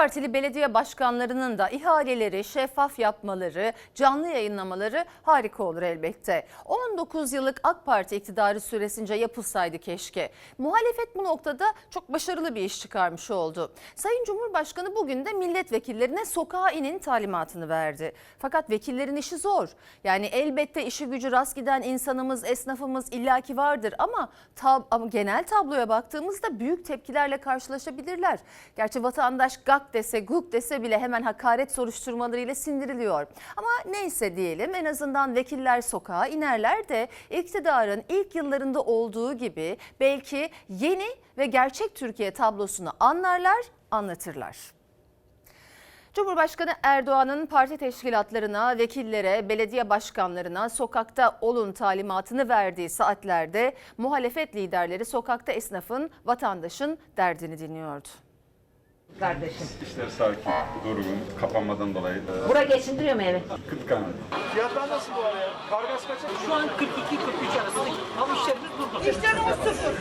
Partili belediye başkanlarının da ihaleleri şeffaf yapmaları, canlı yayınlamaları harika olur elbette. 19 yıllık AK Parti iktidarı süresince yapılsaydı keşke. Muhalefet bu noktada çok başarılı bir iş çıkarmış oldu. Sayın Cumhurbaşkanı bugün de milletvekillerine sokağa inin talimatını verdi. Fakat vekillerin işi zor. Yani elbette işi gücü rast giden insanımız, esnafımız illaki vardır ama, tab ama genel tabloya baktığımızda büyük tepkilerle karşılaşabilirler. Gerçi vatandaş gak dese, guk dese bile hemen hakaret soruşturmalarıyla sindiriliyor. Ama neyse diyelim en azından vekiller sokağa inerler de iktidarın ilk yıllarında olduğu gibi belki yeni ve gerçek Türkiye tablosunu anlarlar, anlatırlar. Cumhurbaşkanı Erdoğan'ın parti teşkilatlarına, vekillere, belediye başkanlarına sokakta olun talimatını verdiği saatlerde muhalefet liderleri sokakta esnafın, vatandaşın derdini dinliyordu. Kardeşim. İşler sakin, durgun, kapanmadan dolayı e, Bura geçindiriyor mu evi? kıtkan. Fiyatlar nasıl bu araya? Kargas kaça? Şu an 42-43 arasında ama işlerimiz sıfır.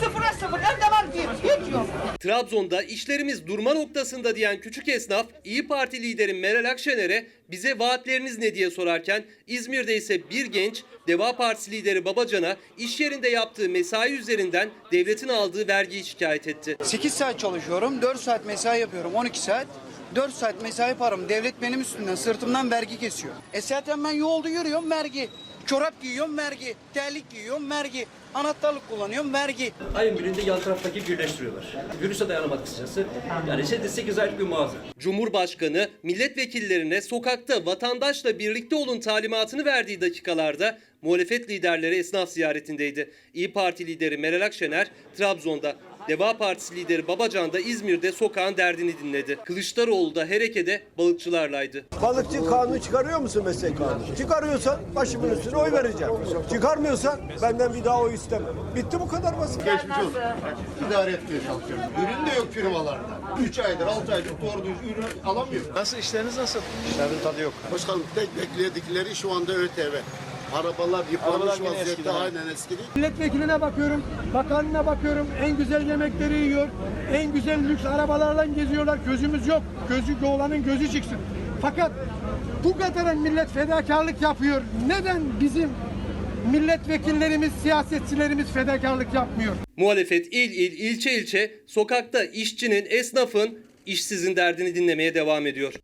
Sıfıra sıfırdan devam ediyor. Hiç yok. Trabzon'da işlerimiz durma noktasında diyen küçük esnaf İyi Parti lideri Meral Akşener'e bize vaatleriniz ne diye sorarken İzmir'de ise bir genç Deva Partisi lideri Babacan'a iş yerinde yaptığı mesai üzerinden devletin aldığı vergiyi şikayet etti. 8 saat çalışıyorum, 4 saat mesai yapıyorum, 12 saat. 4 saat mesai param devlet benim üstümden sırtımdan vergi kesiyor. E zaten ben yolda yürüyorum vergi. Çorap giyiyorum vergi. Terlik giyiyorum vergi. Anahtarlık kullanıyorum vergi. Ayın birinde yan taraftaki birleştiriyorlar. Virüse dayanamadı kısacası. Yani 8 aylık bir mağaza. Cumhurbaşkanı milletvekillerine sokakta vatandaşla birlikte olun talimatını verdiği dakikalarda muhalefet liderleri esnaf ziyaretindeydi. İyi Parti lideri Meral Akşener Trabzon'da, Deva Partisi lideri Babacan da İzmir'de sokağın derdini dinledi. Kılıçdaroğlu da Hereke'de balıkçılarlaydı. Balıkçı kanunu çıkarıyor musun meslek kanunu? Çıkarıyorsan başımın üstüne oy vereceğim. Çıkarmıyorsan benden bir daha oy istemem. Bitti bu kadar basit. Geçmiş olsun. İdare etmeye çalışıyorum. Ürün de yok firmalarda. 3 aydır, 6 aydır doğru düzgün ürün alamıyor. Nasıl işleriniz nasıl? İşlerin tadı yok. Başkanım tek bekledikleri şu anda ÖTV. Arabalar yıpranmış vaziyette aynen eski değil. Milletvekiline bakıyorum, bakanına bakıyorum. En güzel yemekleri yiyor. En güzel lüks arabalarla geziyorlar. Gözümüz yok. Gözü olanın gözü çıksın. Fakat bu kadar millet fedakarlık yapıyor. Neden bizim milletvekillerimiz, siyasetçilerimiz fedakarlık yapmıyor? Muhalefet il il ilçe ilçe sokakta işçinin, esnafın, işsizin derdini dinlemeye devam ediyor.